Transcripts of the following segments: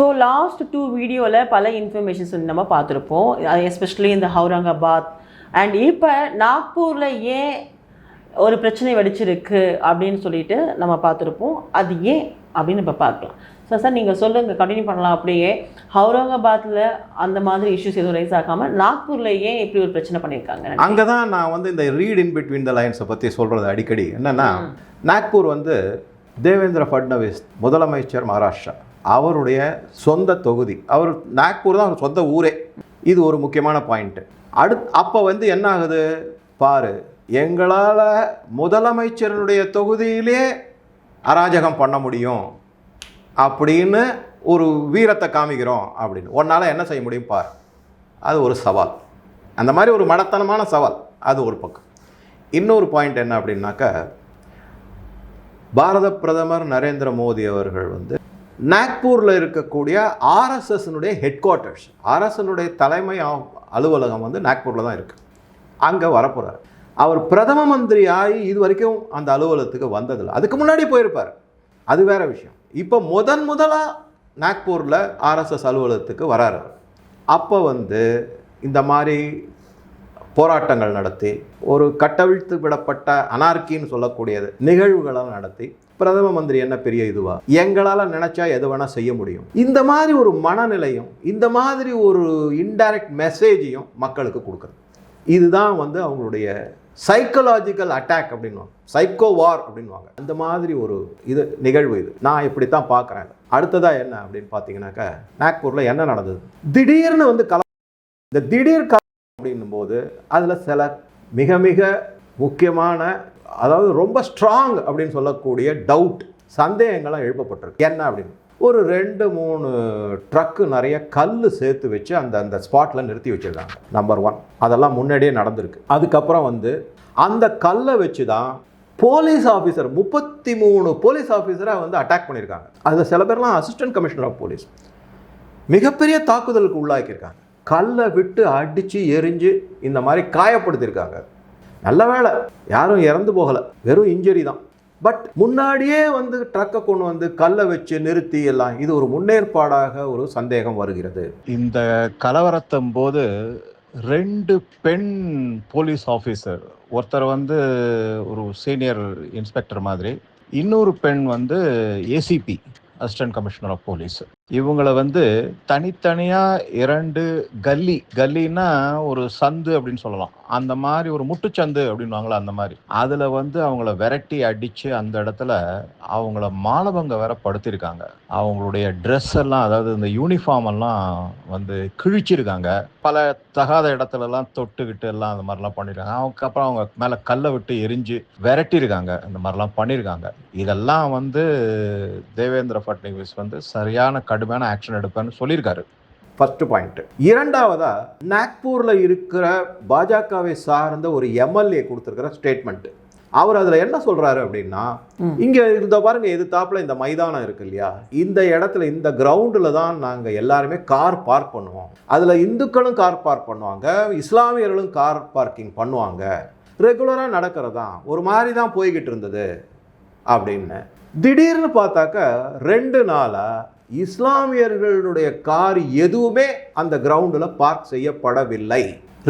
So last two வீடியோவில் பல informations நம்ம பார்த்துருப்போம். எஸ்பெஷலி இந்த ஹவுரங்காபாத் அண்ட் இப்போ நாக்பூரில் ஏன் ஒரு பிரச்சனை வெடிச்சிருக்கு அப்படின்னு சொல்லிட்டு நம்ம பார்த்துருப்போம். அது ஏன் அப்படின்னு இப்போ பார்க்கலாம். ஸோ சார் நீங்கள் சொல்லுங்கள் கண்டினியூ பண்ணலாம் அப்படியே. ஹவுரங்காபாத்தில் அந்த மாதிரி இஷ்யூஸ் எதுவும் ரைஸ் ஆகாமல் நாக்பூரில் ஏன் இப்படி ஒரு பிரச்சனை பண்ணியிருக்காங்க? அங்கே தான் நான் வந்து இந்த ரீட் இன் பிட்வீன் த லைன்ஸை பற்றி சொல்கிறது அடிக்கடி. என்னென்னா நாக்பூர் வந்து தேவேந்திர ஃபட்னவிஸ் முதலமைச்சர் மகாராஷ்டிரா. அவருடைய சொந்த தொகுதி. அவர் நாக்பூர் தான் அவர் சொந்த ஊரே. இது ஒரு முக்கியமான பாயிண்ட்டு அடுத் அப்போ வந்து என்ன ஆகுது பாரு எங்களால் முதலமைச்சருடைய தொகுதியிலே அராஜகம் பண்ண முடியும் அப்படின்னு ஒரு வீரத்தை காமிக்கிறோம் அப்படின்னு. உன்னால் என்ன செய்ய முடியும் பார். அது ஒரு சவால். அந்த மாதிரி ஒரு மடத்தனமான சவால். அது ஒரு பக்கம். இன்னொரு பாயிண்ட் என்ன அப்படின்னாக்கா பாரத பிரதமர் நரேந்திர மோடி அவர்கள் வந்து நாக்பூரில் இருக்கக்கூடிய ஆர்எஸ்எஸ்னுடைய ஹெட் குவார்ட்டர்ஸ் ஆர்எஸ்எஸ்னுடைய தலைமை அலுவலகம் வந்து நாக்பூரில் தான் இருக்குது அங்கே வரப்போகிறார் அவர் பிரதம மந்திரி ஆகி இது வரைக்கும் அந்த அலுவலகத்துக்கு வந்ததில்லை. அதுக்கு முன்னாடி போயிருப்பார். அது வேற விஷயம். இப்போ முதன் முதலாக நாக்பூரில் ஆர்எஸ்எஸ் அலுவலகத்துக்கு வராரு அப்போ வந்து இந்த மாதிரி போராட்டங்கள் நடத்தி ஒரு கட்டவிழ்த்து விடப்பட்ட அனார்கின்னு சொல்லக்கூடியது நிகழ்வுகளெல்லாம் நடத்தி பிரதம மந்திரி என்ன பெரிய இதுவா? எங்களால் நினைச்சா எது வேணால் செய்ய முடியும். இந்த மாதிரி ஒரு மனநிலையும் இந்த மாதிரி ஒரு இன்டைரக்ட் மெசேஜையும் மக்களுக்கு கொடுக்குறது இதுதான் வந்து அவங்களுடைய சைக்கலாஜிக்கல் அட்டாக் அப்படின்வாங்க சைக்கோ வார் அப்படின்வாங்க அந்த மாதிரி ஒரு இது நிகழ்வு இது. நான் இப்படி தான் பார்க்குறேன். அடுத்ததாக என்ன அப்படின்னு பார்த்தீங்கன்னாக்கா நாக்பூரில் என்ன நடந்தது? திடீர்னு வந்து கல இந்த திடீர் கல அப்படின்னும் போது அதில் சில மிக மிக முக்கியமான அதாவது ரொம்ப ஸ்ட்ராங் அப்படின்னு சொல்லக்கூடிய டவுட் சந்தேகங்கள்லாம் எழுப்பப்பட்டிருக்கு. என்ன அப்படின்னு? ஒரு ரெண்டு மூணு ட்ரக்கு நிறைய கல் சேர்த்து வச்சு அந்த அந்த ஸ்பாட்டில் நிறுத்தி வச்சுருக்காங்க. நம்பர் ஒன் அதெல்லாம் முன்னாடியே நடந்திருக்கு. அதுக்கப்புறம் வந்து அந்த கல்லை வச்சு தான் போலீஸ் ஆஃபீஸர் முப்பத்தி மூணு போலீஸ் ஆஃபீஸரை வந்து அட்டாக் பண்ணியிருக்காங்க அதில் சில பேர்லாம் அசிஸ்டன்ட் கமிஷனர் ஆஃப் போலீஸ் மிகப்பெரிய தாக்குதலுக்கு உள்ளாக்கியிருக்காங்க. கல்லை விட்டு அடித்து எரிஞ்சு இந்த மாதிரி காயப்படுத்தியிருக்காங்க. நல்ல வேலை. யாரும் இறந்து போகலை. வெறும் இன்ஜுரி தான். பட் முன்னாடியே வந்து ட்ரக்கை கொண்டு வந்து கல்லை வச்சு நிறுத்தி எல்லாம் இது ஒரு முன்னேற்பாடாக ஒரு சந்தேகம் வருகிறது. இந்த கலவரத்தும் போது ரெண்டு பெண் போலீஸ் ஆஃபீஸர் ஒருத்தர் வந்து ஒரு சீனியர் இன்ஸ்பெக்டர் மாதிரி இன்னொரு பெண் வந்து ACP assistant commissioner of police இவங்களை வந்து தனித்தனியா இரண்டு கல்லி கல்லின்னா ஒரு சந்து அப்படின்னு சொல்லலாம். அந்த மாதிரி ஒரு முட்டுச்சந்து அப்படின்வாங்களா அந்த மாதிரி. அதுல வந்து அவங்கள விரட்டி அடிச்சு அந்த இடத்துல அவங்கள மானபங்க வேற படுத்திருக்காங்க. அவங்களுடைய ட்ரெஸ் எல்லாம் அதாவது இந்த யூனிஃபார்ம் எல்லாம் வந்து கிழிச்சிருக்காங்க. பல தகாத இடத்துல எல்லாம் தொட்டுக்கிட்டு எல்லாம் அந்த மாதிரிலாம் பண்ணிருக்காங்க. அதுக்கப்புறம் அவங்க மேல கல்லை விட்டு எரிஞ்சு விரட்டியிருக்காங்க இந்த மாதிரிலாம் பண்ணியிருக்காங்க இதெல்லாம் வந்து தேவேந்திர ஃபட்னவிஸ் வந்து சரியான கடுமையான ஆக்ஷன் எடுப்பேன்னு சொல்லியிருக்காரு. ஃபர்ஸ்ட் பாயிண்ட் இரண்டாவதா நாக்பூரில் இருக்கிற பாஜகவை சார்ந்த ஒரு எம்எல்ஏ கொடுத்துருக்கிற ஸ்டேட்மெண்ட் அவர் அதில் என்ன சொல்றாரு அப்படின்னா. இங்கே இருந்த பாருங்க எதிர்த்தாப்புல இந்த மைதானம் இருக்கு இல்லையா? இந்த இடத்துல இந்த கிரவுண்டில் தான் நாங்கள் எல்லாருமே கார் பார்க் பண்ணுவோம். அதில் இந்துக்களும் கார் பார்க் பண்ணுவாங்க இஸ்லாமியர்களும் கார் பார்க்கிங் பண்ணுவாங்க. ரெகுலராக நடக்கிறது? தான் ஒரு மாதிரி தான் போய்கிட்டு இருந்தது அப்படின்னு. திடீர்னு பார்த்தாக்கா ரெண்டு நாளாக இஸ்லாமியர்களுடைய கார் எதுவுமே அந்த கிரவுண்டில் பார்க் செய்யப்படவில்லை.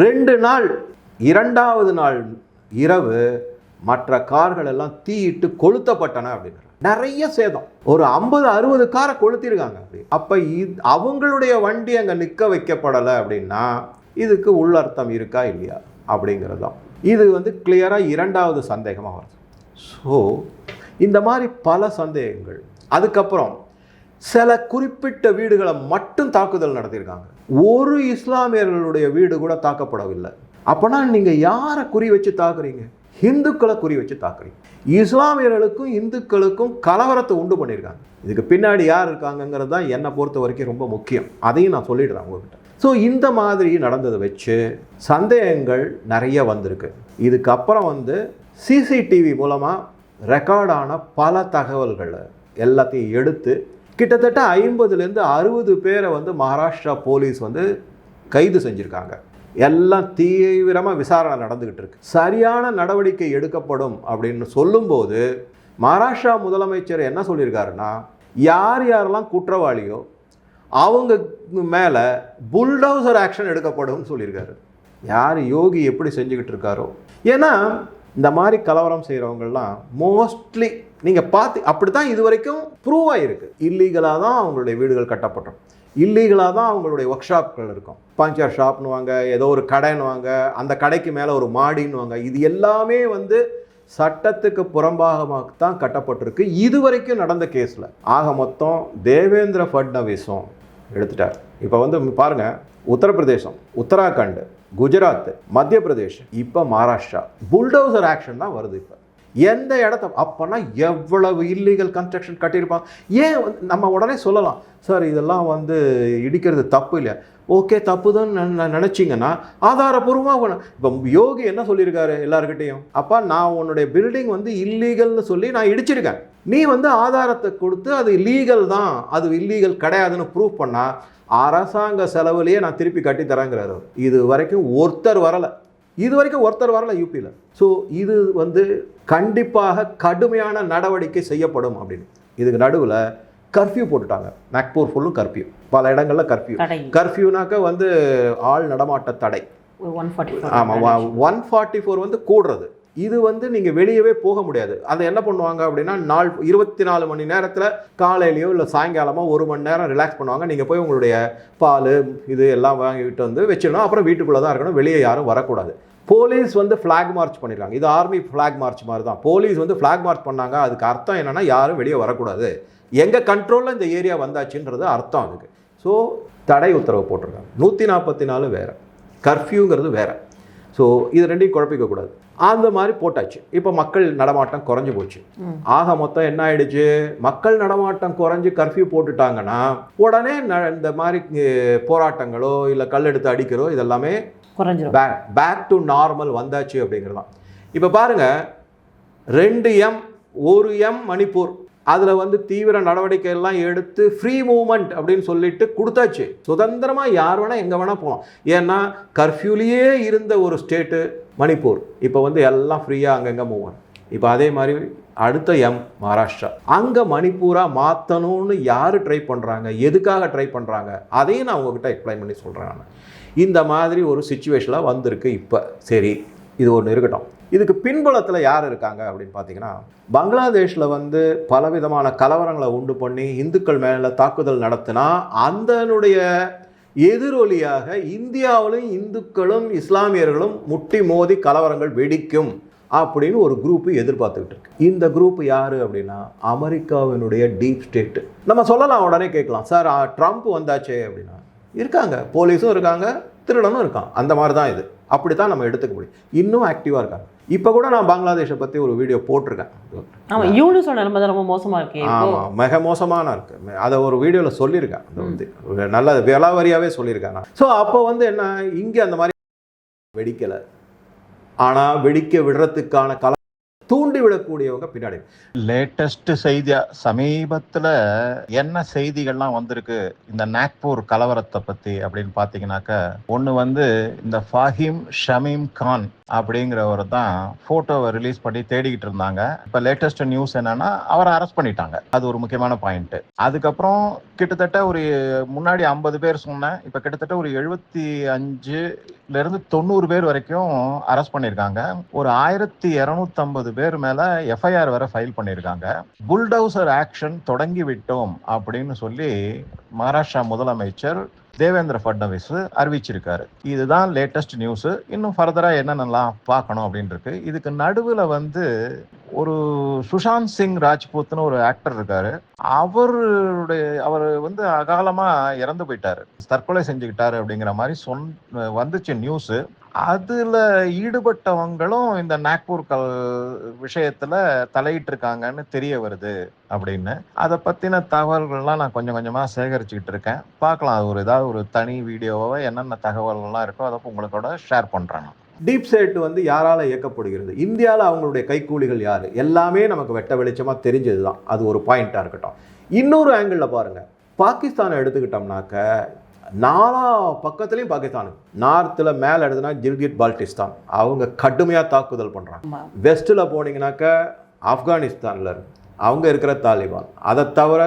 ரெண்டு நாள் இரண்டாவது நாள் இரவு மற்ற கார்கள் எல்லாம் தீயிட்டு கொளுத்தப்பட்டன அப்படின்னு நிறைய சேதம். ஒரு ஐம்பது அறுபது காரை கொளுத்திருக்காங்க அப்படி. அப்போ இது அவங்களுடைய வண்டி அங்கே நிற்க வைக்கப்படலை அப்படின்னா இதுக்கு உள்ளர்த்தம் இருக்கா இல்லையா அப்படிங்கிறது தான். இது வந்து கிளியராக இரண்டாவது சந்தேகமாக வருது. ஸோ இந்த மாதிரி பல சந்தேகங்கள். அதுக்கப்புறம் சில குறிப்பிட்ட வீடுகளை மட்டும் தாக்குதல் நடத்தியிருக்காங்க. ஒரு இஸ்லாமியர்களுடைய வீடு கூட தாக்கப்படவில்லை. அப்போனா நீங்கள் யாரை குறி வச்சு தாக்குறீங்க? ஹிந்துக்களை குறி வச்சு தாக்குறீங்க. இஸ்லாமியர்களுக்கும் இந்துக்களுக்கும் கலவரத்தை உண்டு பண்ணியிருக்காங்க. இதுக்கு பின்னாடி யார் இருக்காங்கங்கிறது தான் என்னை பொறுத்த வரைக்கும் ரொம்ப முக்கியம். அதையும் நான் சொல்லிடுறேன் உங்ககிட்ட. ஸோ இந்த மாதிரி நடந்ததை வச்சு சந்தேகங்கள் நிறைய வந்திருக்கு. இதுக்கப்புறம் வந்து சிசிடிவி மூலமாக ரெக்கார்டான பல தகவல்களை எல்லாத்தையும் எடுத்து கிட்டத்தட்ட ஐம்பதுலேருந்து அறுபது பேரை வந்து மகாராஷ்டிரா போலீஸ் வந்து கைது செஞ்சுருக்காங்க. எல்லாம் தீவிரமாக விசாரணை நடந்துக்கிட்டு இருக்கு. சரியான நடவடிக்கை எடுக்கப்படும் அப்படின்னு சொல்லும்போது மகாராஷ்டிரா முதலமைச்சர் என்ன சொல்லியிருக்காருன்னா யார் யாரெல்லாம் குற்றவாளியோ அவங்க மேலே புல்டவுசர் ஆக்ஷன் எடுக்கப்படும் சொல்லியிருக்காரு. யார் யோகி எப்படி செஞ்சுக்கிட்டு இருக்காரோ. ஏன்னா இந்த மாதிரி கலவரம் செய்கிறவங்கெல்லாம் மோஸ்ட்லி நீங்கள் பார்த்து அப்படி தான் இது வரைக்கும் ப்ரூவ் ஆகிருக்கு இல்லீகலாக தான் அவங்களுடைய வீடுகள் கட்டப்பட்டோம். இல்லீகலாக தான் அவங்களுடைய ஒர்க் ஷாப்கள் இருக்கும். பஞ்சர் ஷாப்னுவாங்க ஏதோ ஒரு கடைன்னுவாங்க அந்த கடைக்கு மேலே ஒரு மாடின்னுவாங்க. இது எல்லாமே வந்து சட்டத்துக்கு புறம்பாகமாக தான் கட்டப்பட்டிருக்கு. இது வரைக்கும் நடந்த கேஸில். ஆக மொத்தம் தேவேந்திர ஃபட்னவிஸும் எடுத்துட்டார். இப்போ வந்து பாருங்க உத்தரப்பிரதேசம் உத்தராகண்ட் குஜராத் மத்திய பிரதேஷ் இப்போ மகாராஷ்டிரா. புல்டோசர் ஆக்ஷன் தான் வருது இப்போ. எந்த இடத்த அப்போனா எவ்வளவு இல்லீகல் கன்ஸ்ட்ரக்ஷன் கட்டியிருப்பாங்க? ஏன் நம்ம உடனே சொல்லலாம். சார் இதெல்லாம் வந்து இடிக்கிறது தப்பு இல்லை ஓகே தப்பு தான் நினச்சிங்கன்னா ஆதாரபூர்வமாக இப்போ யோகி என்ன சொல்லியிருக்காரு எல்லாருக்கிட்டேயும் அப்பா நான் உன்னுடைய பில்டிங் வந்து இல்லீகல்னு சொல்லி நான் இடிச்சிருக்கேன். நீ வந்து ஆதாரத்தை கொடுத்து அது லீகல் தான் அது இல்லீகல் கிடையாதுன்னு ப்ரூவ் பண்ணால் அரசாங்க செலவுலேயே நான் திருப்பி கட்டி தரேங்கிறாரு அவர். இது வரைக்கும் ஒருத்தர் வரலை. இது வரைக்கும் ஒருத்தர் வரல யூபியில் ஸோ இது வந்து கண்டிப்பாக கடுமையான நடவடிக்கை செய்யப்படும் அப்படின்னு. இதுக்கு நடுவில் கர்ஃப்யூ போட்டுட்டாங்க. நாக்பூர் ஃபுல்லும் கர்ஃப்யூ பல இடங்களில் கர்ஃப்யூ கர்ஃப்யூனாக்க வந்து ஆள் நடமாட்ட தடை. ஒன் ஃபார்ட்டி ஆமாம் ஒன் ஃபார்ட்டி ஃபோர் வந்து கூடுறது. இது வந்து நீங்கள் வெளியவே போக முடியாது. அதை என்ன பண்ணுவாங்க அப்படின்னா நாள் இருபத்தி நாலு மணி நேரத்தில் காலையிலையோ இல்லை சாயங்காலமோ ஒரு மணி நேரம் ரிலாக்ஸ் பண்ணுவாங்க. நீங்கள் போய் உங்களுடைய பால் இது எல்லாம் வாங்கிட்டு வந்து வச்சிடணும். அப்புறம் வீட்டுக்குள்ளே தான் இருக்கணும். வெளியே யாரும் வரக்கூடாது. போலீஸ் வந்து ஃப்ளாக் மார்ச் பண்ணியிருக்காங்க இது ஆர்மி ஃப்ளாக் மார்ச் மாதிரி தான். போலீஸ் வந்து ஃப்ளாக் மார்ச் பண்ணாங்க. அதுக்கு அர்த்தம் என்னென்னா யாரும் வெளியே வரக்கூடாது. எங்கள் கண்ட்ரோலில் இந்த ஏரியா வந்தாச்சுன்றது அர்த்தம் அதுக்கு. ஸோ தடை உத்தரவு போட்டிருக்காங்க. நூற்றி நாற்பத்தி நாலு வேறு. கர்ஃப்யூங்கிறது வேறு. ஸோ இது ரெண்டையும் குழப்பிக்க கூடாது அந்த மாதிரி போட்டாச்சு. இப்போ மக்கள் நடமாட்டம் குறைஞ்சு போச்சு. ஆக மொத்தம் என்ன ஆயிடுச்சு? மக்கள் நடமாட்டம் குறைஞ்சு கர்ஃப்யூ போட்டுட்டாங்கன்னா உடனே இந்த மாதிரி போராட்டங்களோ இல்லை கல் எடுத்து அடிக்கிறோ இதெல்லாமே பேக் பேக் டு நார்மல் வந்தாச்சு அப்படிங்கிறதான். இப்போ பாருங்க ரெண்டு எம் ஒரு எம் மணிப்பூர். அதில் வந்து தீவிர நடவடிக்கை எல்லாம் எடுத்து ஃப்ரீ மூவ்மெண்ட் அப்படின்னு சொல்லிட்டு கொடுத்தாச்சு. சுதந்திரமாக யார் வேணால் எங்கே வேணால் போகலாம் ஏன்னா கர்ஃப்யூலேயே இருந்த ஒரு ஸ்டேட்டு மணிப்பூர். இப்போ வந்து எல்லாம் ஃப்ரீயாக அங்கங்கே மூவ் இப்போ அதே மாதிரி அடுத்த எம் மகாராஷ்டிரா அங்கே மணிப்பூராக மாற்றணும்னு யார் ட்ரை பண்ணுறாங்க எதுக்காக ட்ரை பண்ணுறாங்க அதையும் நான் உங்ககிட்ட எக்ஸ்பிளைன் பண்ணி சொல்கிறேன் நான். இந்த மாதிரி ஒரு சுச்சுவேஷனாக வந்திருக்கு இப்போ. சரி இது ஒன்று இருக்கட்டும். இதுக்கு பின்புலத்தில் யார் இருக்காங்க அப்படின்னு பார்த்தீங்கன்னா பங்களாதேஷில் வந்து பலவிதமான கலவரங்களை உண்டு பண்ணி இந்துக்கள் மேலே தாக்குதல் நடத்தினா அதனுடைய எதிரொலியாக இந்தியாவிலும் இந்துக்களும் இஸ்லாமியர்களும் முட்டி மோதி கலவரங்கள் வெடிக்கும் அப்படின்னு ஒரு குரூப் எதிர்பார்த்துக்கிட்டு இருக்கு. இந்த குரூப் யாரு அப்படின்னா அமெரிக்காவினுடைய டீப் ஸ்டேட் நம்ம சொல்லலாம் உடனே கேட்கலாம். சார் ட்ரம்ப் வந்தாச்சே அப்படின்னா இருக்காங்க. போலீஸும் இருக்காங்க திருடனும் இருக்கான். அந்த மாதிரி தான் இது. அப்படி தான் நம்ம எடுத்துக்க முடியும். இன்னும் ஆக்டிவாக இருக்காங்க. இப்போ கூட நான் பங்களாதேஷை பற்றி ஒரு வீடியோ போட்டிருக்கேன். ஆமா யூனிஸோட நிலைமை ரொம்ப மோசமா இருக்கு ஆமாம் மிக மோசமான இருக்கு. அதை ஒரு வீடியோவில் சொல்லியிருக்கேன் அது வந்து. ஒரு நல்ல விலாவரியாகவே சொல்லியிருக்கேன் நான். ஸோ அப்போ வந்து என்ன இங்கே அந்த மாதிரி வெடிக்கலை. ஆனால் வெடிக்க விடுறதுக்கான கல தூண்டி விடக்கூடியவங்க பின்னாடி. லேட்டஸ்ட் செய்தியா சமீபத்துல என்ன செய்திகள்லாம் வந்திருக்கு இந்த நாக்பூர் கலவரத்தை பத்தி அப்படின்னு பாத்தீங்கன்னாக்க ஒண்ணு வந்து இந்த ஃபாஹிம் ஷமீம் கான் அப்படிங்கிறவர் தான் போட்டோவை ரிலீஸ் பண்ணி தேடிக்கிட்டு இருந்தாங்க. இப்போ லேட்டஸ்ட் நியூஸ் என்னன்னா அவரை அரெஸ்ட் பண்ணிட்டாங்க. அது ஒரு முக்கியமான பாயிண்ட் அதுக்கப்புறம் கிட்டத்தட்ட ஒரு முன்னாடி ஐம்பது பேர் சொன்னேன். இப்போ கிட்டத்தட்ட ஒரு எழுபத்தி அஞ்சுல இருந்து தொண்ணூறு பேர் வரைக்கும் அரெஸ்ட் பண்ணியிருக்காங்க. ஒரு ஆயிரத்தி இரநூத்தம்பது பேர் மேல எஃப்ஐஆர் வர ஃபைல் பண்ணியிருக்காங்க. புல்டவுசர் ஆக்ஷன் தொடங்கி விட்டோம் அப்படின்னு சொல்லி மகாராஷ்டிரா முதலமைச்சர் தேவேந்திர ஃபட்னவிஸ் அறிவிச்சிருக்காரு. இதுதான் லேட்டஸ்ட் நியூஸ் இன்னும் ஃபர்தராக என்னென்னலாம் பார்க்கணும் அப்படின்னு இருக்கு இதுக்கு நடுவில் வந்து ஒரு சுஷாந்த் சிங் ராஜ்பூத்னு ஒரு ஆக்டர் இருக்காரு. அவருடைய அவர் வந்து அகாலமாக இறந்து போயிட்டாரு. தற்கொலை செஞ்சுக்கிட்டாரு அப்படிங்கிற மாதிரி சொன் வந்துச்சு நியூஸ் அதுல ஈடுபட்டவங்களும் இந்த நாக்பூர் கல் விஷயத்துல தலையிட்டு இருக்காங்கன்னு தெரிய வருது அப்படின்னு. அதை பத்தின தகவல்கள்லாம் நான் கொஞ்சம் கொஞ்சமா சேகரிச்சுக்கிட்டு இருக்கேன். பார்க்கலாம் அது ஒரு ஏதாவது ஒரு தனி வீடியோவோ என்னென்ன தகவல்கள்லாம் இருக்கோ அதை உங்களோட ஷேர் பண்றேன் டீப் சேட் வந்து யாரால இயக்கப்படுகிறது? இந்தியாவில் அவங்களுடைய கைக்கூலிகள் யார்? எல்லாமே நமக்கு வெட்ட வெளிச்சமாக தெரிஞ்சது தான் அது ஒரு பாயிண்ட்டாக இருக்கட்டும். இன்னொரு ஆங்கிளில் பாருங்கள் பாகிஸ்தானை எடுத்துக்கிட்டோம்னாக்க நாலா பக்கத்துலேயும் பாகிஸ்தான். நார்த்தில் மேலே எடுத்துனா ஜில்கிட் பால்டிஸ்தான் அவங்க கடுமையாக தாக்குதல் பண்ணுறாங்க. வெஸ்ட்டில் போனீங்கன்னாக்க ஆப்கானிஸ்தானில் அவங்க இருக்கிற தாலிபான். அதை தவிர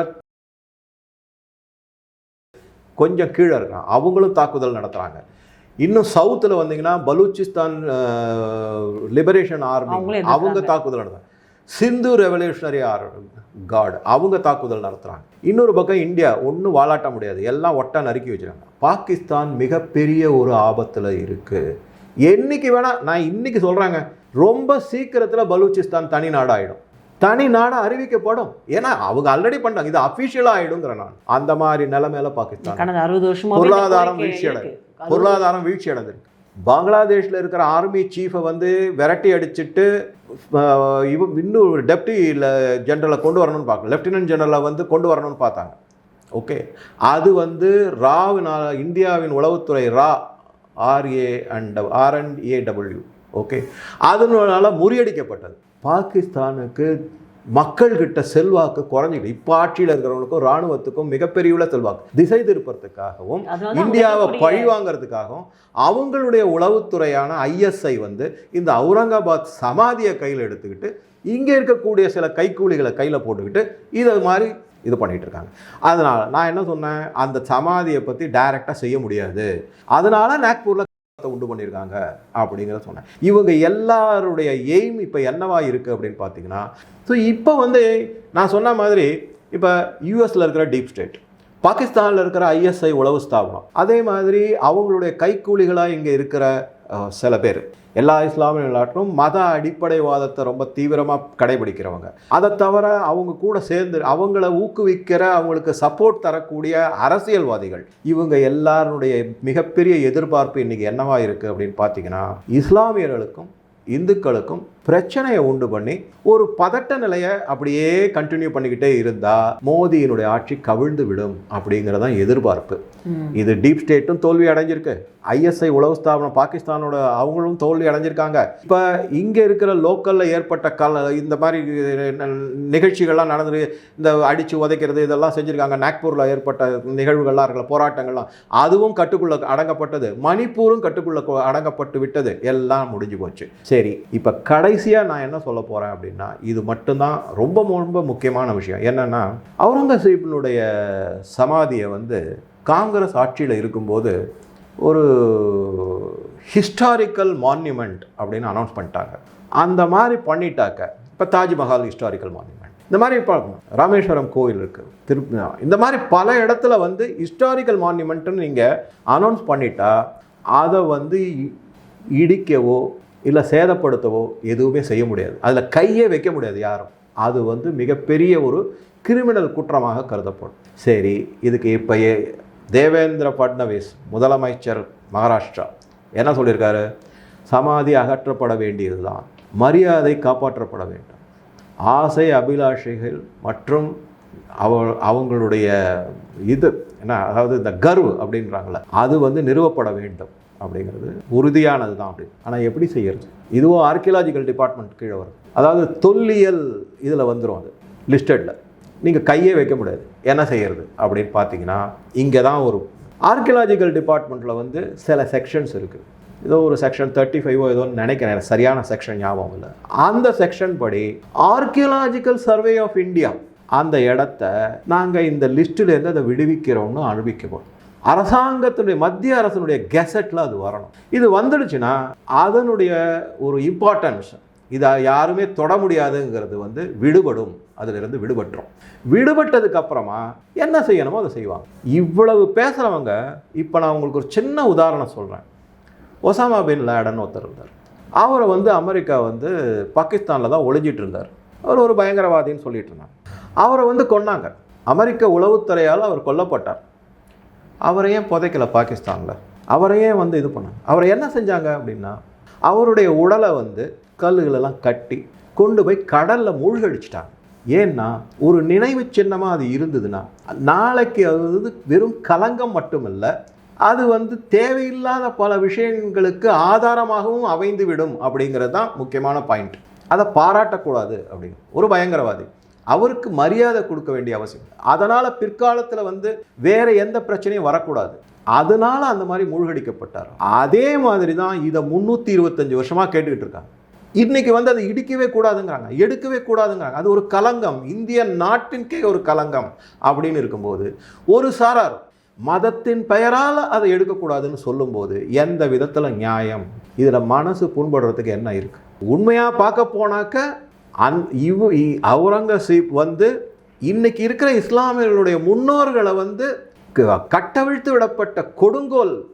கொஞ்சம் கீழே இருக்கான் அவங்களும் தாக்குதல் நடத்துகிறாங்க இன்னும் சவுத்தில் வந்தீங்கன்னா பலூச்சிஸ்தான் லிபரேஷன் ஆர்மி. அவங்க தாக்குதல் நடத்துறாங்க. சிந்து ரெவல்யூஷனரி ஆர் காட் அவங்க தாக்குதல் நடத்துகிறாங்க இன்னொரு பக்கம் இந்தியா ஒன்றும் வாலாட்ட முடியாது. எல்லாம் ஒட்டா நறுக்கி வச்சுருக்காங்க. பாகிஸ்தான் மிகப்பெரிய ஒரு ஆபத்தில் இருக்குது என்னைக்கு வேணால் நான் இன்னைக்கு சொல்கிறாங்க ரொம்ப சீக்கிரத்தில் பலூச்சிஸ்தான் தனி நாடாயிடும். தனி நாடு அறிவிக்கப்படும். ஏன்னா அவங்க ஆல்ரெடி பண்ணாங்க இது அஃபிஷியலாக ஆயிடுங்கிற நான். அந்த மாதிரி நிலைமையில பாகிஸ்தான். பொருளாதாரம் வீழ்ச்சி அடை பொருளாதாரம் வீழ்ச்சி அடைஞ்சிருக்கு பங்களாதேஷில் இருக்கிற ஆர்மி சீஃபை வந்து விரட்டி அடிச்சுட்டு இவ இன்னும் ஒரு டெப்டி ஜெனரலை கொண்டு வரணும்னு பார்க்க லெஃப்டினன்ட் ஜெனரலை வந்து கொண்டு வரணும்னு பார்த்தாங்க. ஓகே அது வந்து ராவினால் இந்தியாவின் உளவுத்துறை ரா R A and R N A W okay அதனால முறியடிக்கப்பட்டது. பாகிஸ்தானுக்கு மக்கள்கிட்ட செல்வாக்கு குறைஞ்சிடு இப்போ ஆட்சியில் இருக்கிறவங்களுக்கும் இராணுவத்துக்கும் மிகப்பெரிய உள்ள செல்வாக்கு. திசை திருப்பறதுக்காகவும் இந்தியாவை அவங்க பழி வாங்குறதுக்காகவும் அவங்களுடைய உளவுத்துறையான ஐஎஸ்ஐ வந்து இந்த அவுரங்காபாத் சமாதியை கையில் எடுத்துக்கிட்டு இங்கே இருக்கக்கூடிய சில கைக்கூலிகளை கையில் போட்டுக்கிட்டு இதை மாதிரி இது பண்ணிட்டு இருக்காங்க. அதனால நான் என்ன சொன்னேன்? அந்த சமாதியை பற்றி டைரெக்டாக செய்ய முடியாது. அதனால நாக்பூரில் உண்டு பண்ணியிருக்காங்க அப்படிங்கிறத சொன்னேன். இவங்க எல்லாருடைய எய்ம் இப்போ என்னவா இருக்குது அப்படின்னு பார்த்தீங்கன்னா ஸோ இப்போ வந்து நான் சொன்ன மாதிரி இப்போ யூஎஸில் இருக்கிற டீப் ஸ்டேட் பாகிஸ்தானில் இருக்கிற ஐஎஸ்ஐ உளவு ஸ்தாபனம் அதே மாதிரி அவங்களுடைய கைக்கூலிகளாக இங்கே இருக்கிற சில பேர். எல்லா இஸ்லாமிய நாட்டிலும் மத அடிப்படைவாதத்தை ரொம்ப தீவிரமாக கடைபிடிக்கிறவங்க. அதை தவிர அவங்க கூட சேர்ந்து அவங்கள ஊக்குவிக்கிற அவங்களுக்கு சப்போர்ட் தரக்கூடிய அரசியல்வாதிகள். இவங்க எல்லாருடைய மிகப்பெரிய எதிர்பார்ப்பு இன்னைக்கு என்னவா இருக்குது அப்படின்னு பார்த்தீங்கன்னா இஸ்லாமியர்களுக்கும் இந்துக்களுக்கும் பிரச்சனையை உண்டு பண்ணி ஒரு பதட்ட நிலையை அப்படியே கண்டினியூ பண்ணிக்கிட்டே இருந்தால் மோதியினுடைய ஆட்சி கவிழ்ந்து விடும் அப்படிங்கிறதான் எதிர்பார்ப்பு. இது டீப் ஸ்டேட்டும் தோல்வி அடைஞ்சிருக்கு. ஐஎஸ்ஐ உளவு ஸ்தாபனம் பாகிஸ்தானோட அவங்களும் தோல்வி அடைஞ்சிருக்காங்க. இப்போ இங்கே இருக்கிற லோக்கலில் ஏற்பட்ட கல இந்த மாதிரி நிகழ்ச்சிகள்லாம் நடந்து இந்த அடித்து உதைக்கிறது இதெல்லாம் செஞ்சுருக்காங்க. நாக்பூரில் ஏற்பட்ட நிகழ்வுகள்லாம் இருக்கல போராட்டங்கள்லாம். அதுவும் கட்டுக்குள்ள அடங்கப்பட்டது. மணிப்பூரும் கட்டுக்குள்ள அடங்கப்பட்டு விட்டது. எல்லாம் முடிஞ்சு போச்சு. சரி இப்போ கடைசியாக நான் என்ன சொல்ல போகிறேன் அப்படின்னா இது மட்டும்தான் ரொம்ப ரொம்ப முக்கியமான விஷயம். என்னென்னா அவுரங்கசீப்பினுடைய சமாதியை வந்து காங்கிரஸ் ஆட்சியில் இருக்கும்போது ஒரு ஹிஸ்டாரிக்கல் மான்யூமெண்ட் அப்படின்னு அனௌன்ஸ் பண்ணிட்டாங்க. அந்த மாதிரி பண்ணிட்டாக்க இப்போ தாஜ்மஹால் ஹிஸ்டாரிக்கல் மான்யூமெண்ட் இந்த மாதிரி பார்க்கணும். ராமேஸ்வரம் கோயில் இருக்குது திருப்பி இந்த மாதிரி பல இடத்துல வந்து ஹிஸ்டாரிக்கல் மான்யூமெண்ட்டுன்னு நீங்கள் அனௌன்ஸ் பண்ணிட்டா அதை வந்து இடிக்கவோ இல்லை சேதப்படுத்தவோ எதுவுமே செய்ய முடியாது. அதில் கையே வைக்க முடியாது யாரும். அது வந்து மிகப்பெரிய ஒரு கிரிமினல் குற்றமாக கருதப்படும். சரி இதுக்கு இப்போ தேவேந்திர ஃபட்னவிஸ் முதலமைச்சர் மகாராஷ்டிரா என்ன சொல்லியிருக்காரு? சமாதி அகற்றப்பட வேண்டியதுதான். மரியாதை காப்பாற்றப்பட வேண்டும். ஆசை அபிலாஷைகள் மற்றும் அவ அவங்களுடைய இது என்ன அதாவது இந்த கர்வ் அப்படின்றாங்களே அது வந்து நிறுவப்பட வேண்டும். அப்படிங்கிறது உறுதியானது தான் அப்படி. ஆனால் எப்படி செய்யறது? இதுவும் ஆர்கியலாஜிக்கல் டிபார்ட்மெண்ட் கீழே வரும். அதாவது தொல்லியல் இதில் வந்துடும் அது. லிஸ்டடில் நீங்கள் கையே வைக்க முடியாது. என்ன செய்யறது அப்படின்னு பார்த்தீங்கன்னா இங்கே தான் ஒரு ஆர்கியலாஜிக்கல் டிபார்ட்மெண்ட்டில் வந்து சில செக்ஷன்ஸ் இருக்குது ஏதோ ஒரு செக்ஷன் தேர்ட்டி ஃபைவோ ஏதோ நினைக்கிறேன். சரியான செக்ஷன் ஞாபகம் இல்லை. அந்த செக்ஷன் படி ஆர்கியலாஜிக்கல் சர்வே ஆஃப் இந்தியா அந்த இடத்த நாங்கள் இந்த லிஸ்ட்டிலேருந்து அதை விடுவிக்கிறோம்னு அறிவிக்கப்படும் அரசாங்கத்தினுடைய மத்திய அரசனுடைய கெசட்டில் அது வரணும். இது வந்துடுச்சுன்னா அதனுடைய ஒரு இம்பார்ட்டன்ஸ் இதை யாருமே தொட முடியாதுங்கிறது வந்து விடுபடும். அதிலிருந்து விடுபட்டுரும். விடுபட்டதுக்கு அப்புறமா என்ன செய்யணுமோ அதை செய்வாங்க. இவ்வளவு பேசுகிறவங்க இப்போ நான் உங்களுக்கு ஒரு சின்ன உதாரணம் சொல்கிறேன் ஒசாமா பின் லேடன் ஒருத்தர் இருந்தார். அவரை வந்து அமெரிக்கா வந்து பாகிஸ்தானில் தான் ஒழிஞ்சிட்டு இருந்தார். அவர் ஒரு பயங்கரவாதின்னு சொல்லிட்டு இருந்தார். அவரை வந்து கொன்னாங்க. அமெரிக்க உளவுத்துறையால் அவர் கொல்லப்பட்டார். அவரை புதைக்கல பாகிஸ்தானில்? அவரையே வந்து இது பண்ணாங்க? அவரை என்ன செஞ்சாங்க அப்படின்னா அவருடைய உடலை வந்து கல்லுகளெல்லாம் கட்டி கொண்டு போய் கடலில் மூழ்கடிச்சிட்டாங்க. ஏன்னா ஒரு நினைவு சின்னமாக அது இருந்ததுன்னா நாளைக்கு அது வந்து வெறும் கலங்கம் மட்டுமல்ல அது வந்து தேவையில்லாத பல விஷயங்களுக்கு ஆதாரமாகவும் அமைந்து விடும் அப்படிங்கிறது தான் முக்கியமான பாயிண்ட் அதை பாராட்டக்கூடாது அப்படின்னு. ஒரு பயங்கரவாதி. அவருக்கு மரியாதை கொடுக்க வேண்டிய அவசியம் அதனால் பிற்காலத்தில் வந்து வேற எந்த பிரச்சனையும் வரக்கூடாது. அதனால அந்த மாதிரி மூழ்கடிக்கப்பட்டார். அதே மாதிரி தான் இதை முந்நூற்றி இருபத்தஞ்சி வருஷமாக கேட்டுக்கிட்டு இருக்காங்க. இன்னைக்கு வந்து அதை இடிக்கவே கூடாதுங்கிறாங்க. எடுக்கவே கூடாதுங்கிறாங்க. அது ஒரு கலங்கம். இந்திய நாட்டின்கே ஒரு கலங்கம் அப்படின்னு இருக்கும்போது ஒரு சாரார் மதத்தின் பெயரால் அதை எடுக்கக்கூடாதுன்னு சொல்லும்போது எந்த விதத்தில் நியாயம்? இதில் மனசு புண்படுறதுக்கு என்ன இருக்குது உண்மையாக பார்க்க போனாக்க அந் இவ் இ- அவுரங்கசீப் வந்து இன்னைக்கு இருக்கிற இஸ்லாமியர்களுடைய முன்னோர்களை வந்து க- கட்டவிழ்த்து விடப்பட்ட கொடுங்கோல்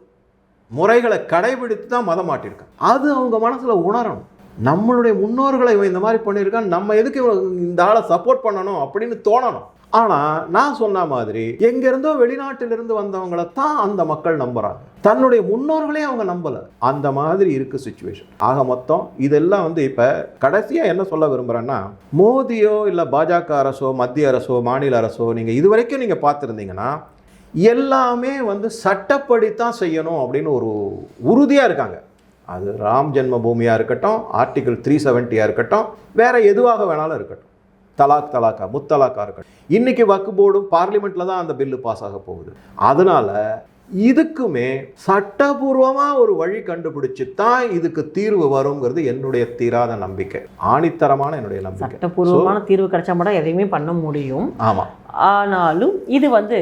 முறைகளை கடைபிடித்து தான் மதம் மாட்டியிருக்கான் அது அவங்க மனசில் உணரணும். நம்மளுடைய முன்னோர்களை இவன் இந்த மாதிரி பண்ணியிருக்கான் நம்ம எதுக்கு இவன் இந்த ஆளை சப்போர்ட் பண்ணணும் அப்படின்னு தோணணும். ஆனால் நான் சொன்ன மாதிரி எங்கேருந்தோ வெளிநாட்டிலிருந்து வந்தவங்கள தான் அந்த மக்கள் நம்புகிறாங்க தன்னுடைய முன்னோர்களே அவங்க நம்பலை. அந்த மாதிரி இருக்கு சுச்சுவேஷன் ஆக மொத்தம் இதெல்லாம் வந்து இப்போ கடைசியாக என்ன சொல்ல விரும்புகிறேன்னா மோதியோ இல்லை பாஜக அரசோ மத்திய அரசோ மாநில அரசோ நீங்கள் இது வரைக்கும் நீங்கள் பார்த்துருந்தீங்கன்னா எல்லாமே வந்து சட்டப்படி தான் செய்யணும் அப்படின்னு ஒரு உறுதியாக இருக்காங்க. அது ராம் ஜென்ம பூமியாக இருக்கட்டும் ஆர்டிகிள் த்ரீ செவன்ட்டியாக இருக்கட்டும் வேறு எதுவாக வேணாலும் இருக்கட்டும். தலாக் தலாக்கா முத்தலாக்கா இருக்கட்டும். இன்னைக்கு வக்கு போர்டும் பார்லிமெண்ட்டில் தான் அந்த பில்லு பாஸ் ஆக போகுது. அதனால இதுக்குமே சட்டபூர்வமாக ஒரு வழி கண்டுபிடிச்சு தான் இதுக்கு தீர்வு வருங்கிறது என்னுடைய தீராத நம்பிக்கை. ஆணித்தரமான என்னுடைய நம்பிக்கை. சட்டப்பூர்வமான தீர்வு கிடைச்சா மட்டும் எதையுமே பண்ண முடியும். ஆமாம் ஆனாலும் இது வந்து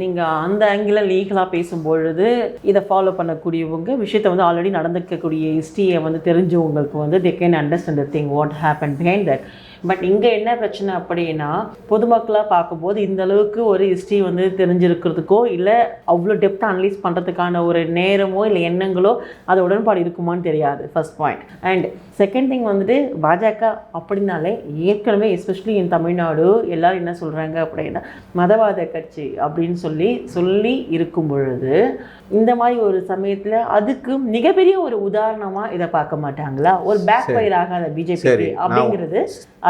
நீங்கள் அந்த ஆங்கிளில் லீகலாக பேசும்பொழுது இதை ஃபாலோ பண்ணக்கூடியவங்க விஷயத்தை வந்து ஆல்ரெடி நடந்துக்கக்கூடிய ஹிஸ்ட்ரியை வந்து தெரிஞ்சவங்களுக்கு வந்து they can understand the thing what happen behind that but இங்கே என்ன பிரச்சனை அப்படின்னா பொதுமக்களாக பார்க்கும்போது இந்த அளவுக்கு ஒரு ஹிஸ்ட்ரி வந்து தெரிஞ்சிருக்கிறதுக்கோ இல்லை அவ்வளோ டெப்த் அனலைஸ் பண்ணுறதுக்கான ஒரு நேரமோ இல்லை எண்ணங்களோ அது உடன்பாடு இருக்குமான்னு தெரியாது first point and second thing வந்துட்டு பாஜக அப்படின்னாலே ஏற்கனவே எஸ்பெஷலி இன் தமிழ்நாடு எல்லாரும் என்ன சொல்கிறாங்க அப்படின்னா மதவாத கட்சி அப்படின்னு சொல்லி சொல்லி இருக்கும் பொழுது இந்த மாதிரி ஒரு சமயத்தில் அதுக்கு மிகப்பெரிய ஒரு உதாரணமாக இதை பார்க்க மாட்டாங்களா ஒரு பேக். ஃபயர் ஆகாத பிஜேபி அப்படிங்கிறது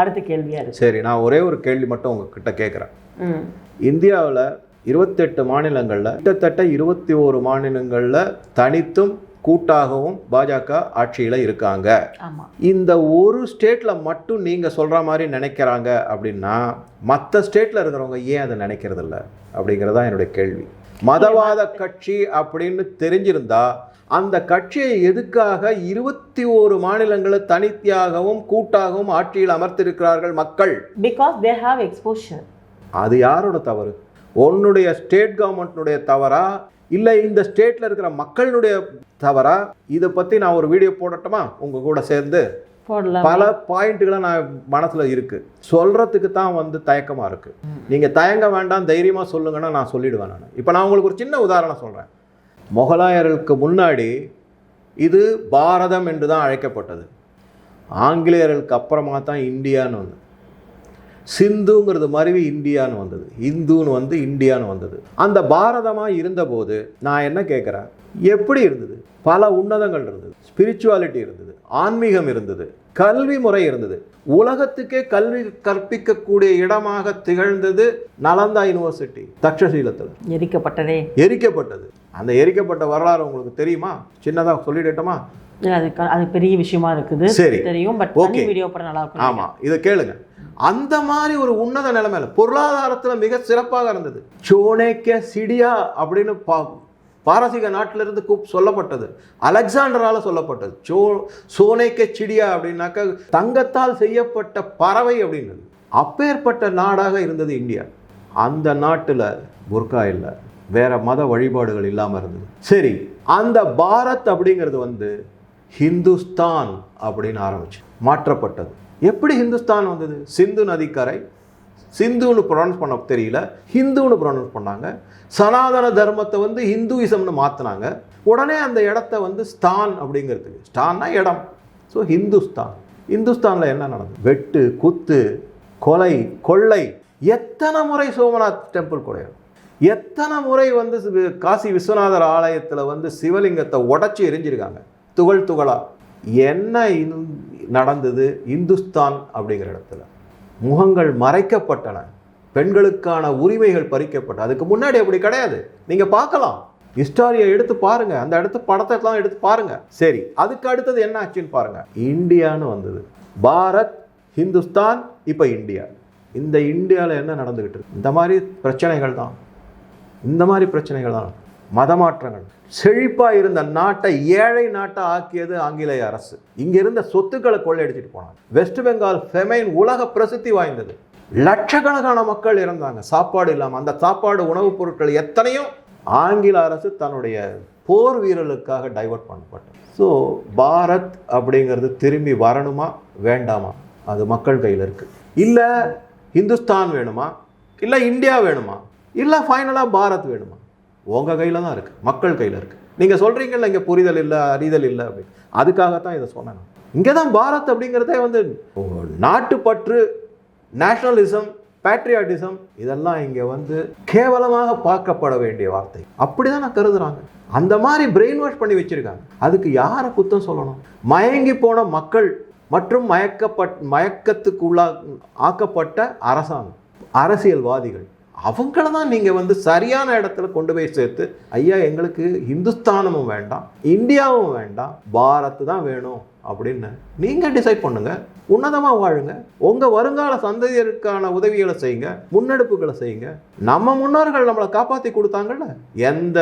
அடுத்த கேள்வியாக இருக்கு. சரி நான் ஒரே ஒரு கேள்வி மட்டும் உங்ககிட்ட கேட்குறேன் இந்தியாவில் இருபத்தெட்டு மாநிலங்களில் கிட்டத்தட்ட இருபத்தி ஓரு மாநிலங்களில் தனித்தும் கூட்டாகவும் பாஜக ஆட்சியில் இருக்காங்க. இந்த ஒரு ஸ்டேட்டில் மட்டும் நீங்கள் சொல்கிற மாதிரி நினைக்கிறாங்க அப்படின்னா மற்ற ஸ்டேட்டில் இருக்கிறவங்க ஏன் அதை நினைக்கிறதில்ல? அப்படிங்கிறது தான் என்னுடைய கேள்வி. மதவாத கட்சி அப்படின்னு தெரிஞ்சிருந்தா அந்த கட்சியை எதுக்காக இருபத்தி ஓரு மாநிலங்களை தனித்தியாகவும் கூட்டாகவும் ஆட்சியில் அமர்த்திருக்கிறார்கள் மக்கள்? பிகாஸ் தே ஹாவ் எக்ஸ்போஷர் அது யாரோட தவறு? உன்னுடைய ஸ்டேட் கவர்மெண்ட்னுடைய தவறா? இல்லை இந்த ஸ்டேட்டில் இருக்கிற மக்களுடைய தவறா? இதை பற்றி நான் ஒரு வீடியோ போடட்டுமா? உங்கள் கூட சேர்ந்து? பல பாயிண்ட்டுகளை நான் மனசில் இருக்கு. சொல்கிறதுக்கு தான் வந்து தயக்கமாக இருக்குது நீங்கள் தயங்க வேண்டாம் தைரியமாக சொல்லுங்கன்னா நான் சொல்லிடுவேன் நான். இப்போ நான் உங்களுக்கு ஒரு சின்ன உதாரணம் சொல்கிறேன் முகலாயர்களுக்கு முன்னாடி இது பாரதம் என்று தான் அழைக்கப்பட்டது. ஆங்கிலேயர்களுக்கு அப்புறமா தான் இந்தியான்னு வந்து சிந்துங்கிறது மருவி இந்தியான்னு வந்தது. இந்துன்னு வந்து இந்தியான்னு வந்தது. அந்த பாரதமாக இருந்தபோது நான் என்ன கேட்குறேன்? எப்படி இருந்தது? பல உன்னதங்கள் இருந்தது. ஸ்பிரிச்சுவாலிட்டி இருந்தது. ஆன்மீகம் இருந்தது. கல்வி முறை இருந்தது. உலகத்துக்கே கல்வி கற்பிக்கக்கூடிய இடமாக திகழ்ந்தது நலந்தா யூனிவர்சிட்டி தக்ஷசீலத்தில். எரிக்கப்பட்டதே. எரிக்கப்பட்டது. அந்த எரிக்கப்பட்ட வரலாறு உங்களுக்கு தெரியுமா? சின்னதாக சொல்லிடட்டுமா? அது அது பெரிய விஷயமா இருக்குது. சரி. தெரியும் பட். தனி வீடியோ படம் நல்லா இருக்கும். ஆமா. இதை கேளுங்க. அந்த மாதிரி ஒரு உன்னத நிலைமையில பொருளாதாரத்துல மிக சிறப்பாக இருந்தது. சோனேக்கிய சிடியா அப்படின்னு பா பாரசீக நாட்டிலிருந்து கூப் சொல்லப்பட்டது. அலெக்சாண்டரால சொல்லப்பட்டது. சோ சோனேக்க சிடியா அப்படின்னாக்க தங்கத்தால் செய்யப்பட்ட பறவை அப்படின்றது. அப்பேற்பட்ட நாடாக இருந்தது இந்தியா. அந்த நாட்டுல புர்கா இல்லை. வேற மத வழிபாடுகள் இல்லாமல் இருந்தது. சரி அந்த பாரத் அப்படிங்கிறது வந்து ஹிந்துஸ்தான் அப்படின்னு ஆரம்பிச்சு மாற்றப்பட்டது. எப்படி ஹிந்துஸ்தான் வந்தது? சிந்து நதிக்கரை சிந்துன்னு ப்ரொனவுன்ஸ் பண்ண தெரியல ஹிந்துன்னு ப்ரொனவுன்ஸ் பண்ணாங்க. சனாதன தர்மத்தை வந்து ஹிந்துயிசம்னு மாற்றினாங்க உடனே அந்த இடத்த வந்து ஸ்தான் அப்படிங்கிறதுக்கு ஸ்டான்னா இடம். ஸோ ஹிந்துஸ்தான். இந்துஸ்தானில் என்ன நடந்தது? வெட்டு குத்து கொலை கொள்ளை. எத்தனை முறை சோமநாத் டெம்பிள் குறையும் எத்தனை முறை வந்து காசி விஸ்வநாதர் ஆலயத்தில் வந்து சிவலிங்கத்தை உடச்சி எரிஞ்சிருக்காங்க. துகள் துகளாக என்ன நடந்தது? இந்துஸ்தான் அப்படிங்கிற இடத்துல. முகங்கள் மறைக்கப்பட்டன. பெண்களுக்கான உரிமைகள் பறிக்கப்பட்ட அதுக்கு முன்னாடி அப்படி கிடையாது. நீங்கள் பார்க்கலாம். ஹிஸ்டாரியை எடுத்து பாருங்க. அந்த இடத்து படத்தை எடுத்து பாருங்க. சரி அதுக்கு அடுத்தது என்ன ஆச்சுன்னு பாருங்க. இந்தியான்னு வந்தது. பாரத் ஹிந்துஸ்தான் இப்போ இந்தியா. இந்த இந்தியாவில் என்ன நடந்துக்கிட்டு இருக்கு? இந்த மாதிரி பிரச்சனைகள் தான். இந்த மாதிரி பிரச்சனைகள் தான். மதமாற்றங்கள். செழிப்பாக இருந்த நாட்டை ஏழை நாட்டை ஆக்கியது ஆங்கிலேய அரசு. இங்கே இருந்த சொத்துக்களை கொள்ளையடிச்சிட்டு போனாங்க. வெஸ்ட் பெங்கால் ஃபெமைன் உலக பிரசித்தி வாய்ந்தது. லட்சக்கணக்கான மக்கள் இறந்தாங்க. சாப்பாடு இல்லாமல் அந்த சாப்பாடு உணவுப் பொருட்கள் எத்தனையோ ஆங்கில அரசு தன்னுடைய போர் வீரர்களுக்காக டைவர்ட் பண்ணப்பட்டது. ஸோ பாரத் அப்படிங்கிறது திரும்பி வரணுமா வேண்டாமா? அது மக்கள் கையில் இருக்குது இல்லை இந்துஸ்தான் வேணுமா? இல்லை இந்தியா வேணுமா? இல்லை ஃபைனலாக பாரத் வேணுமா? உங்கள் கையில் தான் இருக்குது மக்கள் கையில் இருக்குது நீங்கள் சொல்கிறீங்கல்ல இங்கே புரிதல் இல்லை அறிதல் இல்லை அப்படின்னு. அதுக்காகத்தான் இதை சொன்னேன் இங்கே தான் பாரத் அப்படிங்கிறதே வந்து நாட்டுப்பற்று நேஷனலிசம் பேட்ரியாட்டிசம் இதெல்லாம் இங்கே வந்து கேவலமாக பார்க்கப்பட வேண்டிய வார்த்தை. அப்படி தான் நான் கருதுறாங்க. அந்த மாதிரி பிரெயின் வாஷ் பண்ணி வச்சிருக்காங்க. அதுக்கு யாரை குத்தம் சொல்லணும்? மயங்கி போன மக்கள் மற்றும் மயக்கப்பட் மயக்கத்துக்குள்ளா ஆக்கப்பட்ட அரசாங்கம் அரசியல்வாதிகள். அவங்கள தான் நீங்கள் வந்து சரியான இடத்துல கொண்டு போய் சேர்த்து ஐயா எங்களுக்கு இந்துஸ்தானமும் வேண்டாம் இந்தியாவும் வேண்டாம் பாரத் தான் வேணும் அப்படின்னு நீங்கள் டிசைட் பண்ணுங்க. உன்னதமாக வாழுங்க. உங்கள் வருங்கால சந்ததியருக்கான உதவிகளை செய்யுங்க. முன்னெடுப்புகளை செய்யுங்க. நம்ம முன்னோர்கள் நம்மளை காப்பாற்றி கொடுத்தாங்கல்ல? எந்த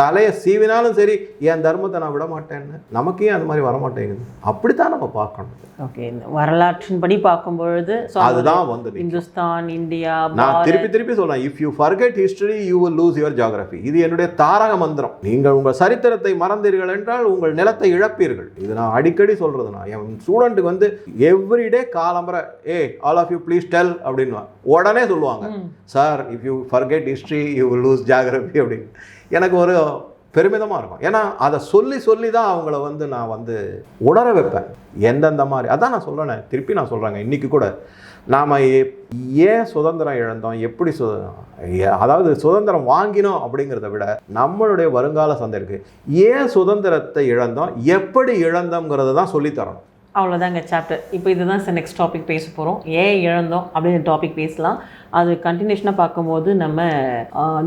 தலையை சீவினாலும் சரி என் தர்மத்தை நான் விட மாட்டேன்னு நமக்கு அந்த மாதிரி வர மாட்டேங்குது அப்படித்தான் நம்ம பார்க்கணும். ஓகே இந்த வரலாற்றின்படி பார்க்கும் பொழுது so அதுதான் வந்து. இந்துஸ்தான் இந்தியா நான் திருப்பி திருப்பி சொல்றேன். If you forget history you will lose your geography இது என்னுடைய தாரக மந்திரம். நீங்கள் உங்கள் சரித்திரத்தை மறந்தீர்கள் என்றால் உங்கள் நிலத்தை இழப்பீர்கள். இது நான் அடிக்கடி சொல்றது நான் என் ஸ்டூடெண்ட்டுக்கு வந்து எவ்ரிடே காலம்பரை ஏ all of you please tell அப்படின்னு உடனே சொல்லுவாங்க. Sir if you forget history you lose geography அப்படின்னு எனக்கு ஒரு பெருமிதமாக இருக்கும். ஏன்னா அதை சொல்லி சொல்லி தான் அவங்கள வந்து நான் வந்து உணர வைப்பேன். எந்தெந்த மாதிரி. அதான் நான் சொல்கிறேன் திருப்பி நான் சொல்கிறேங்க இன்றைக்கி கூட நாம் ஏன் சுதந்திரம் இழந்தோம்? எப்படி சு அதாவது சுதந்திரம் வாங்கினோம் அப்படிங்கிறத விட நம்மளுடைய வருங்கால சந்தருக்கு ஏன் சுதந்திரத்தை இழந்தோம்? எப்படி இழந்தோங்கிறத தான் சொல்லித்தரணும் அவ்வளோதாங்க சாப்டர் இப்போ இதுதான் சார் நெக்ஸ்ட் டாபிக் பேச போகிறோம் ஏன் இழந்தோம் அப்படின்னு டாபிக் பேசலாம். அது கண்டினியூஷனாக பார்க்கும்போது நம்ம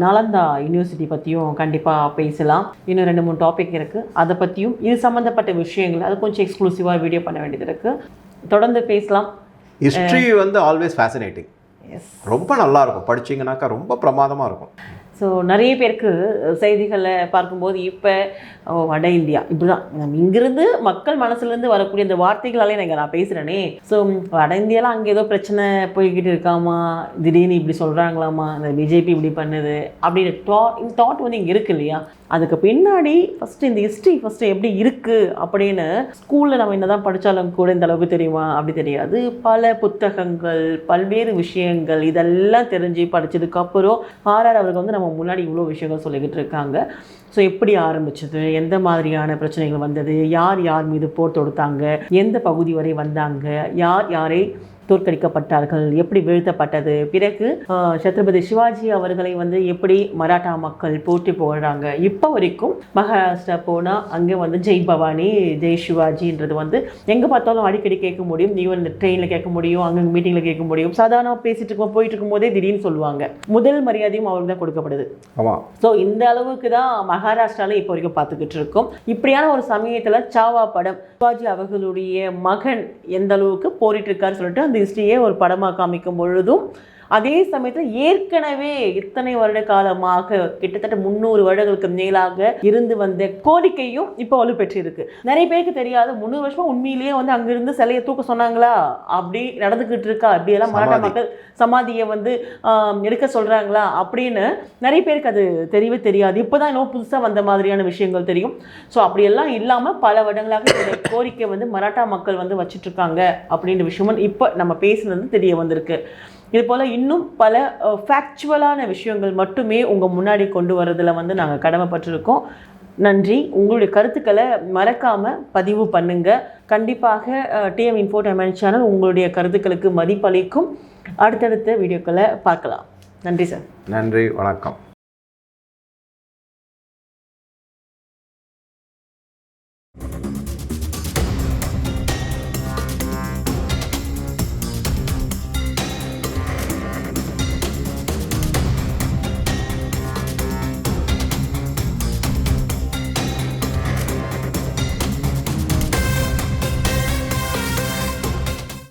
நாலந்தா யூனிவர்சிட்டி பற்றியும் கண்டிப்பாக பேசலாம். இன்னும் ரெண்டு மூணு டாபிக் இருக்குது அதை பற்றியும் இது சம்மந்தப்பட்ட விஷயங்கள் அது கொஞ்சம் எக்ஸ்க்ளூசிவாக வீடியோ பண்ண வேண்டியது இருக்குது தொடர்ந்து பேசலாம். ஹிஸ்ட்ரி வந்து ஆல்வேஸ் ஃபேசினேட்டிங் ரொம்ப நல்லா இருக்கும். படிச்சீங்கன்னாக்கா ரொம்ப பிரமாதமாக இருக்கும். ஸோ நிறைய பேருக்கு செய்திகளை பார்க்கும்போது இப்போ வட இந்தியா இப்படி தான் நம்ம இங்கிருந்து மக்கள் மனசுலேருந்து வரக்கூடிய இந்த வார்த்தைகளாலே நான் நான் பேசுகிறேனே ஸோ வட இந்தியாவில் அங்கே ஏதோ பிரச்சனை போய்கிட்டு இருக்காமா? திடீர்னு இப்படி சொல்கிறாங்களாமா இந்த பிஜேபி இப்படி பண்ணுது. அப்படின்ற டா இந்த தாட் வந்து இங்கே இருக்கு இல்லையா? அதுக்கு பின்னாடி ஃபஸ்ட்டு இந்த ஹிஸ்ட்ரி ஃபஸ்ட்டு எப்படி இருக்குது அப்படின்னு ஸ்கூலில் நம்ம என்ன தான் படித்தாலும் கூட இந்த அளவுக்கு தெரியுமா? அப்படி தெரியாது. பல புத்தகங்கள் பல்வேறு விஷயங்கள் இதெல்லாம் தெரிஞ்சு படித்ததுக்கப்புறம் ஆர்ஆர் அவர்கள் வந்து நம்ம முன்னாடி இவ்வளோ விஷயங்கள் சொல்லிக்கிட்டு இருக்காங்க. ஸோ எப்படி ஆரம்பிச்சது? எந்த மாதிரியான பிரச்சனைகள் வந்தது? யார் யார் மீது போர் தொடுத்தாங்க? எந்த பகுதி வரை வந்தாங்க? யார் யாரை தோற்கடிக்கப்பட்டார்கள் எப்படி வீழ்த்தப்பட்டது? பிறகு சத்ரபதி சிவாஜி அவர்களை வந்து எப்படி மராட்டா மக்கள் போற்றி போடுறாங்க இப்போ வரைக்கும் மகாராஷ்டிரா போனால் அங்கே வந்து ஜெய் பவானி ஜெய் சிவாஜின்றது வந்து எங்கே பார்த்தாலும் அடிக்கடி கேட்க முடியும். ஈவன் ட்ரெயினில் கேட்க முடியும் அங்கே மீட்டிங்கில் கேட்க முடியும். சாதாரணமாக பேசிட்டு இருக்கும் போயிட்டு இருக்கும் போதே திடீர்னு சொல்லுவாங்க. முதல் மரியாதையும் அவருக்கு தான் கொடுக்கப்படுது. ஆமாம் ஸோ இந்த அளவுக்கு தான் மகாராஷ்டிராவில் இப்போ வரைக்கும் பார்த்துக்கிட்டு இருக்கோம். இப்படியான ஒரு சமயத்தில் சாவா படம் சிவாஜி அவர்களுடைய மகன் எந்த அளவுக்கு போரிட்டு இருக்காருன்னு சொல்லிட்டு அந்த ஹிஸ்ட்ரியே ஒரு படமாக காமிக்கும் பொழுதும் அதே சமயத்தில் ஏற்கனவே இத்தனை வருட காலமாக கிட்டத்தட்ட முந்நூறு வருடங்களுக்கு மேலாக இருந்து வந்த கோரிக்கையும் இப்போ வலுப்பெற்றிருக்கு. நிறைய பேருக்கு தெரியாது முந்நூறு வருஷமா உண்மையிலேயே வந்து அங்கிருந்து சிலையை தூக்க சொன்னாங்களா? அப்படி நடந்துக்கிட்டு இருக்கா? அப்படியெல்லாம் மராட்டா. மக்கள் சமாதியை வந்து எடுக்க சொல்றாங்களா? அப்படின்னு நிறைய பேருக்கு அது தெரியவே தெரியாது. இப்போதான் இன்னும் புதுசாக வந்த மாதிரியான விஷயங்கள் தெரியும். ஸோ அப்படியெல்லாம் இல்லாமல் பல வருடங்களாக கோரிக்கை வந்து மராட்டா மக்கள் வந்து வச்சிட்டு இருக்காங்க அப்படின்ற விஷயமும் இப்போ நம்ம பேசுனது தெரிய வந்திருக்கு. இது போல் இன்னும் பல ஃபேக்சுவலான விஷயங்கள் மட்டுமே உங்கள் முன்னாடி கொண்டு வரதில் வந்து நாங்கள் கடமைப்பட்டிருக்கோம். நன்றி. உங்களுடைய கருத்துக்களை மறக்காமல் பதிவு பண்ணுங்கள் கண்டிப்பாக டிஎம் இன்ஃபோடைன்மெண்ட் சேனல் உங்களுடைய கருத்துக்களுக்கு மதிப்பளிக்கும். அடுத்தடுத்த வீடியோக்களை பார்க்கலாம். நன்றி சார். நன்றி. வணக்கம்.